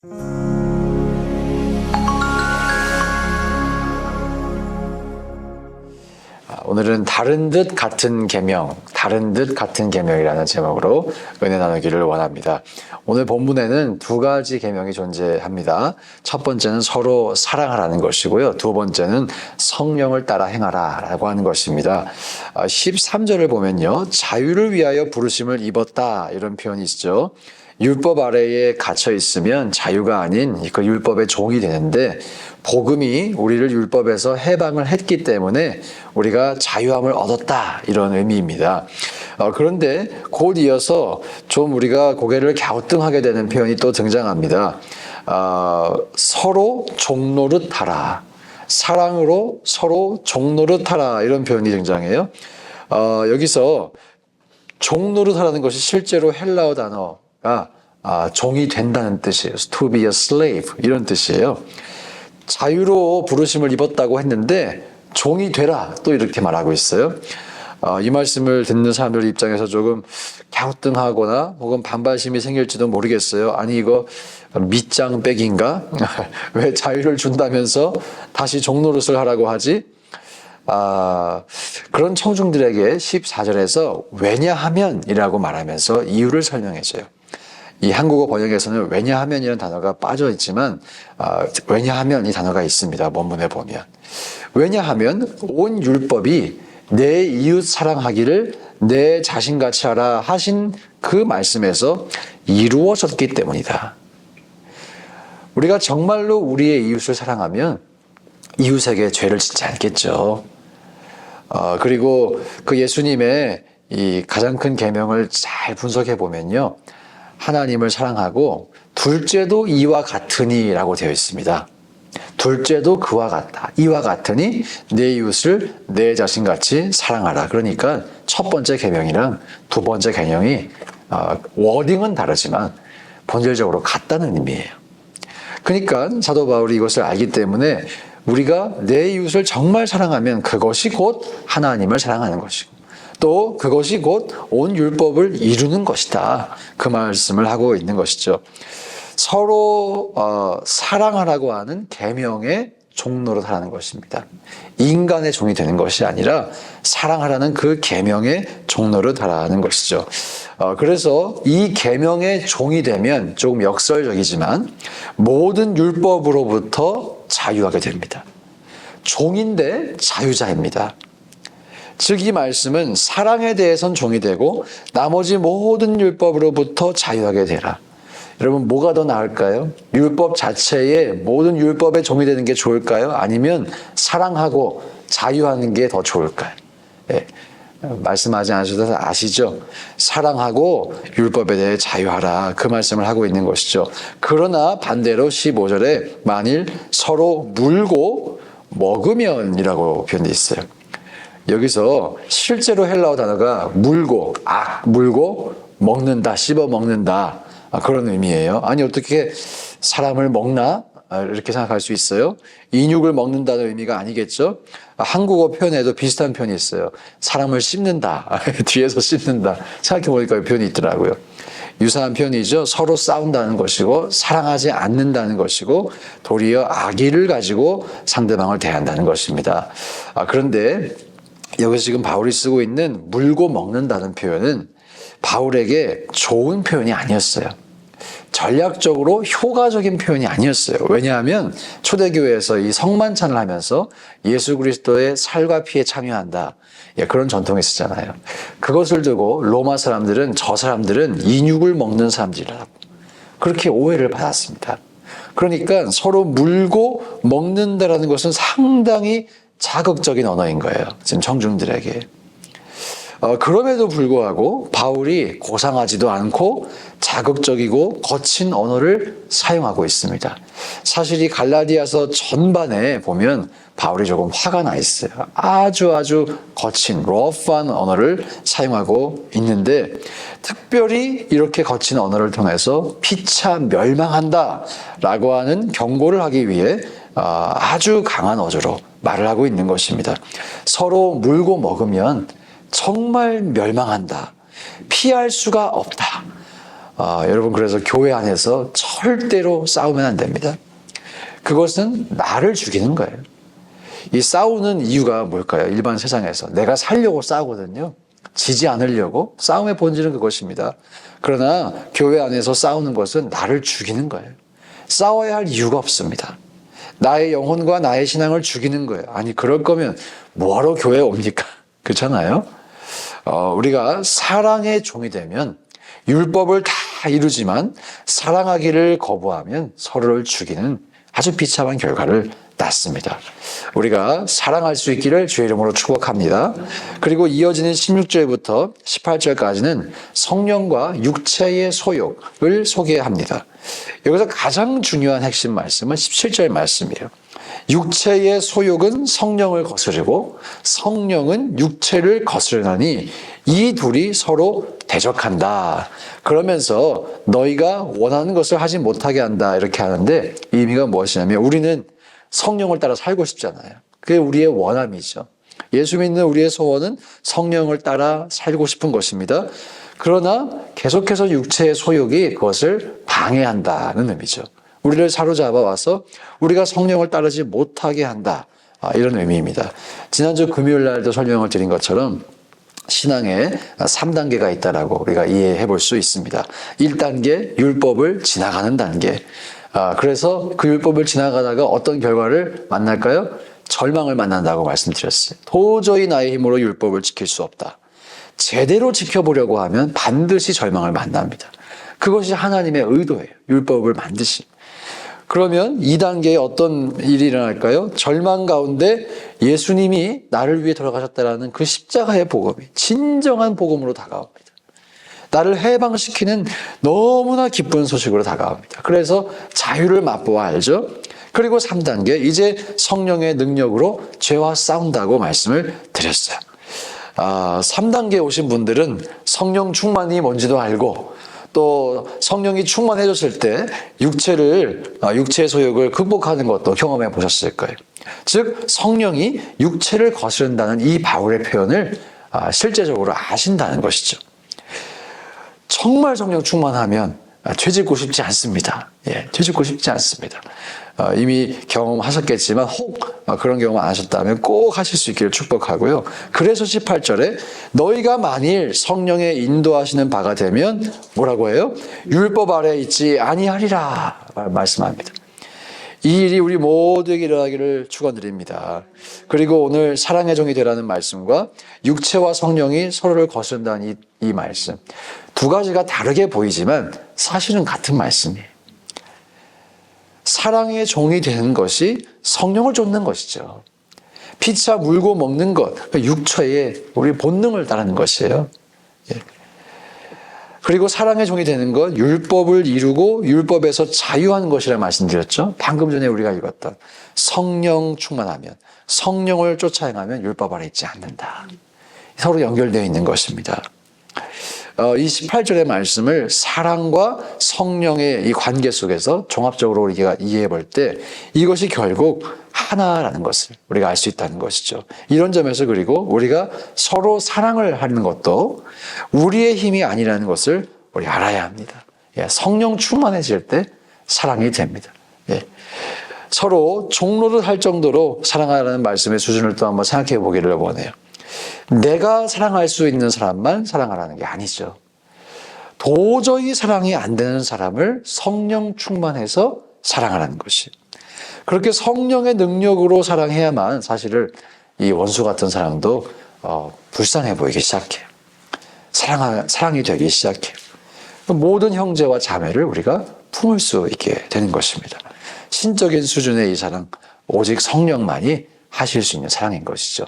아, 오늘은 다른 듯 같은 계명, 다른 듯 같은 계명이라는 제목으로 은혜 나누기를 원합니다. 오늘 본문에는 두 가지 계명이 존재합니다. 첫 번째는 서로 사랑하라는 것이고요. 두 번째는 성령을 따라 행하라라고 하는 것입니다. 13절을 보면요. 자유를 위하여 부르심을 입었다 이런 표현이 있죠. 율법 아래에 갇혀 있으면 자유가 아닌 그 율법의 종이 되는데 복음이 우리를 율법에서 해방을 했기 때문에 우리가 자유함을 얻었다 이런 의미입니다. 어, 그런데 곧 이어서 좀 우리가 고개를 갸우뚱하게 되는 표현이 또 등장합니다. 어, 서로 종노릇하라. 사랑으로 서로 종노릇하라 이런 표현이 등장해요. 어, 여기서 종노릇하라는 것이 실제로 헬라어 단어 가 아, 종이 된다는 뜻이에요. To be a slave 이런 뜻이에요. 자유로 부르심을 입었다고 했는데 종이 되라 또 이렇게 말하고 있어요. 어, 이 말씀을 듣는 사람들 입장에서 조금 갸우뚱하거나 혹은 반발심이 생길지도 모르겠어요. 아니 이거 밑장빼기인가? 왜 자유를 준다면서 다시 종노릇을 하라고 하지? 아, 그런 청중들에게 14절에서 왜냐하면이라고 말하면서 이유를 설명해줘요. 이 한국어 번역에서는 왜냐하면이라는 단어가 빠져 있지만 아, 왜냐하면 이 단어가 있습니다. 원문에 보면 왜냐하면 온 율법이 내 이웃 사랑하기를 내 자신같이 하라 하신 그 말씀에서 이루어졌기 때문이다. 우리가 정말로 우리의 이웃을 사랑하면 이웃에게 죄를 짓지 않겠죠. 어, 그리고 그 예수님의 이 가장 큰 계명을 잘 분석해 보면요. 하나님을 사랑하고 둘째도 이와 같으니라고 되어 있습니다. 둘째도 그와 같다. 이와 같으니 내 이웃을 내 자신같이 사랑하라. 그러니까 첫 번째 계명이랑 두 번째 계명이 어, 워딩은 다르지만 본질적으로 같다는 의미예요. 그러니까 사도 바울이 이것을 알기 때문에 우리가 내 이웃을 정말 사랑하면 그것이 곧 하나님을 사랑하는 것이고 또 그것이 곧 온 율법을 이루는 것이다. 그 말씀을 하고 있는 것이죠. 서로 어, 사랑하라고 하는 계명의 종로로 살아는 것입니다. 인간의 종이 되는 것이 아니라 사랑하라는 그 계명의 종로를 달하는 것이죠. 어, 그래서 이 계명의 종이 되면 조금 역설적이지만 모든 율법으로부터 자유하게 됩니다. 종인데 자유자입니다. 즉 이 말씀은 사랑에 대해선 종이 되고 나머지 모든 율법으로부터 자유하게 되라. 여러분 뭐가 더 나을까요? 율법 자체에 모든 율법의 종이 되는 게 좋을까요? 아니면 사랑하고 자유하는 게 더 좋을까요? 예. 말씀하지 않으셔도 아시죠? 사랑하고 율법에 대해 자유하라. 그 말씀을 하고 있는 것이죠. 그러나 반대로 15절에 만일 서로 물고 먹으면이라고 표현되어 있어요. 여기서 실제로 헬라어 단어가 물고, 악, 물고, 먹는다, 씹어 먹는다. 아, 그런 의미예요. 아니, 어떻게 사람을 먹나? 아, 이렇게 생각할 수 있어요. 인육을 먹는다는 의미가 아니겠죠? 아, 한국어 표현에도 비슷한 표현이 있어요. 사람을 씹는다. 뒤에서 씹는다. 생각해보니까 표현이 있더라고요. 유사한 표현이죠. 서로 싸운다는 것이고, 사랑하지 않는다는 것이고, 도리어 악의를 가지고 상대방을 대한다는 것입니다. 아, 그런데 여기서 지금 바울이 쓰고 있는 물고 먹는다는 표현은 바울에게 좋은 표현이 아니었어요. 전략적으로 효과적인 표현이 아니었어요. 왜냐하면 초대교회에서 이 성만찬을 하면서 예수 그리스도의 살과 피에 참여한다. 예, 그런 전통이 있었잖아요. 그것을 두고 로마 사람들은 저 사람들은 인육을 먹는 사람들이라고 그렇게 오해를 받았습니다. 그러니까 서로 물고 먹는다라는 것은 상당히 자극적인 언어인 거예요. 지금 청중들에게. 어, 그럼에도 불구하고 바울이 고상하지도 않고 자극적이고 거친 언어를 사용하고 있습니다. 사실 이 갈라디아서 전반에 보면 바울이 조금 화가 나 있어요. 아주 아주 거친 러프한 언어를 사용하고 있는데 특별히 이렇게 거친 언어를 통해서 피차 멸망한다 라고 하는 경고를 하기 위해 어, 아주 강한 어조로 말을 하고 있는 것입니다. 서로 물고 먹으면 정말 멸망한다. 피할 수가 없다. 아, 여러분 그래서 교회 안에서 절대로 싸우면 안 됩니다. 그것은 나를 죽이는 거예요. 이 싸우는 이유가 뭘까요? 일반 세상에서 내가 살려고 싸우거든요. 지지 않으려고 싸움의 본질은 그것입니다. 그러나 교회 안에서 싸우는 것은 나를 죽이는 거예요. 싸워야 할 이유가 없습니다. 나의 영혼과 나의 신앙을 죽이는 거예요. 아니 그럴 거면 뭐하러 교회에 옵니까? 그렇잖아요. 어, 우리가 사랑의 종이 되면 율법을 다 이루지만 사랑하기를 거부하면 서로를 죽이는 아주 비참한 결과를 낳습니다. 우리가 사랑할 수 있기를 주의 이름으로 축복합니다. 그리고 이어지는 16절부터 18절까지는 성령과 육체의 소욕을 소개합니다. 여기서 가장 중요한 핵심 말씀은 17절 말씀이에요. 육체의 소욕은 성령을 거스르고 성령은 육체를 거스르나니 이 둘이 서로 대적한다. 그러면서 너희가 원하는 것을 하지 못하게 한다. 이렇게 하는데 이 의미가 무엇이냐면 우리는 성령을 따라 살고 싶잖아요. 그게 우리의 원함이죠. 예수 믿는 우리의 소원은 성령을 따라 살고 싶은 것입니다. 그러나 계속해서 육체의 소욕이 그것을 방해한다는 의미죠. 우리를 사로잡아 와서 우리가 성령을 따르지 못하게 한다. 아, 이런 의미입니다. 지난주 금요일 날도 설명을 드린 것처럼 신앙에 3단계가 있다라고 우리가 이해해 볼 수 있습니다. 1단계 율법을 지나가는 단계. 아, 그래서 그 율법을 지나가다가 어떤 결과를 만날까요? 절망을 만난다고 말씀드렸어요. 도저히 나의 힘으로 율법을 지킬 수 없다. 제대로 지켜보려고 하면 반드시 절망을 만납니다. 그것이 하나님의 의도예요. 율법을 만드시. 그러면 2단계에 어떤 일이 일어날까요? 절망 가운데 예수님이 나를 위해 돌아가셨다라는 그 십자가의 복음이 진정한 복음으로 다가옵니다. 나를 해방시키는 너무나 기쁜 소식으로 다가옵니다. 그래서 자유를 맛보아 알죠? 그리고 3단계, 이제 성령의 능력으로 죄와 싸운다고 말씀을 드렸어요. 아, 3단계에 오신 분들은 성령 충만이 뭔지도 알고 또 성령이 충만해졌을 때 육체를 아, 육체의 소욕을 극복하는 것도 경험해 보셨을 거예요. 즉 성령이 육체를 거스른다는 이 바울의 표현을 아, 실제적으로 아신다는 것이죠. 정말 성령 충만하면 아, 죄 짓고 싶지 않습니다. 예, 죄 짓고 싶지 않습니다. 어, 이미 경험하셨겠지만 혹 어, 그런 경험 안 하셨다면 꼭 하실 수 있기를 축복하고요. 그래서 18절에 너희가 만일 성령의 인도하시는 바가 되면 뭐라고 해요? 율법 아래 있지 아니하리라 말씀합니다. 이 일이 우리 모두에게 일어나기를 축원드립니다. 그리고 오늘 사랑의 종이 되라는 말씀과 육체와 성령이 서로를 거스른다는 이, 이 말씀 두 가지가 다르게 보이지만 사실은 같은 말씀이에요. 사랑의 종이 되는 것이 성령을 쫓는 것이죠. 피차 물고 먹는 것, 그러니까 육체의 우리 본능을 따르는 것이에요. 예. 그리고 사랑의 종이 되는 것, 율법을 이루고 율법에서 자유하는 것이라 말씀드렸죠. 방금 전에 우리가 읽었던 성령 충만하면, 성령을 쫓아 행하면 율법 아래 있지 않는다. 서로 연결되어 있는 것입니다. 어, 이 18절의 말씀을 사랑과 성령의 이 관계 속에서 종합적으로 우리가 이해해 볼 때 이것이 결국 하나라는 것을 우리가 알 수 있다는 것이죠. 이런 점에서 그리고 우리가 서로 사랑을 하는 것도 우리의 힘이 아니라는 것을 우리 알아야 합니다. 예, 성령 충만해질 때 사랑이 됩니다. 예. 서로 종로를 할 정도로 사랑하라는 말씀의 수준을 또 한번 생각해 보기를 원해요. 내가 사랑할 수 있는 사람만 사랑하라는 게 아니죠. 도저히 사랑이 안 되는 사람을 성령 충만해서 사랑하라는 것이. 그렇게 성령의 능력으로 사랑해야만 사실은 이 원수 같은 사랑도 어, 불쌍해 보이기 시작해요. 사랑, 사랑이 되기 시작해요. 모든 형제와 자매를 우리가 품을 수 있게 되는 것입니다. 신적인 수준의 이 사랑, 오직 성령만이 하실 수 있는 사랑인 것이죠.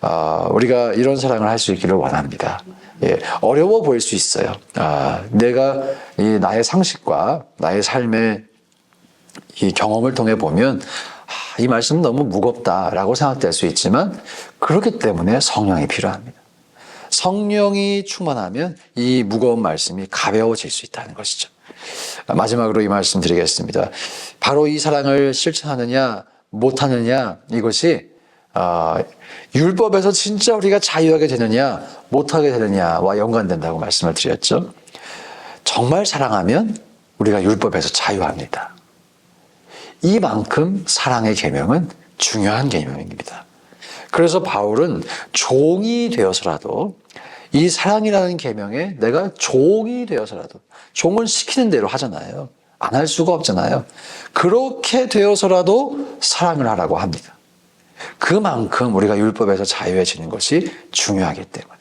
아, 우리가 이런 사랑을 할 수 있기를 원합니다. 예, 어려워 보일 수 있어요. 아, 내가 이 나의 상식과 나의 삶의 이 경험을 통해 보면 아, 이 말씀 너무 무겁다라고 생각될 수 있지만 그렇기 때문에 성령이 필요합니다. 성령이 충만하면 이 무거운 말씀이 가벼워질 수 있다는 것이죠. 마지막으로 이 말씀 드리겠습니다. 바로 이 사랑을 실천하느냐 못하느냐 이것이 아, 율법에서 진짜 우리가 자유하게 되느냐, 못하게 되느냐와 연관된다고 말씀을 드렸죠. 정말 사랑하면 우리가 율법에서 자유합니다. 이만큼 사랑의 계명은 중요한 계명입니다. 그래서 바울은 종이 되어서라도 이 사랑이라는 계명에 내가 종이 되어서라도 종은 시키는 대로 하잖아요. 안 할 수가 없잖아요. 그렇게 되어서라도 사랑을 하라고 합니다. 그만큼 우리가 율법에서 자유해지는 것이 중요하기 때문에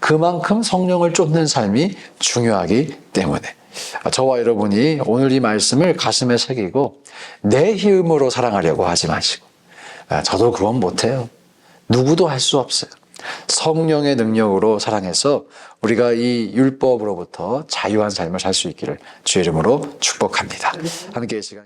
그만큼 성령을 쫓는 삶이 중요하기 때문에 저와 여러분이 오늘 이 말씀을 가슴에 새기고 내 힘으로 사랑하려고 하지 마시고 아, 저도 그건 못해요. 누구도 할 수 없어요. 성령의 능력으로 사랑해서 우리가 이 율법으로부터 자유한 삶을 살 수 있기를 주의 이름으로 축복합니다. 함께 이 시간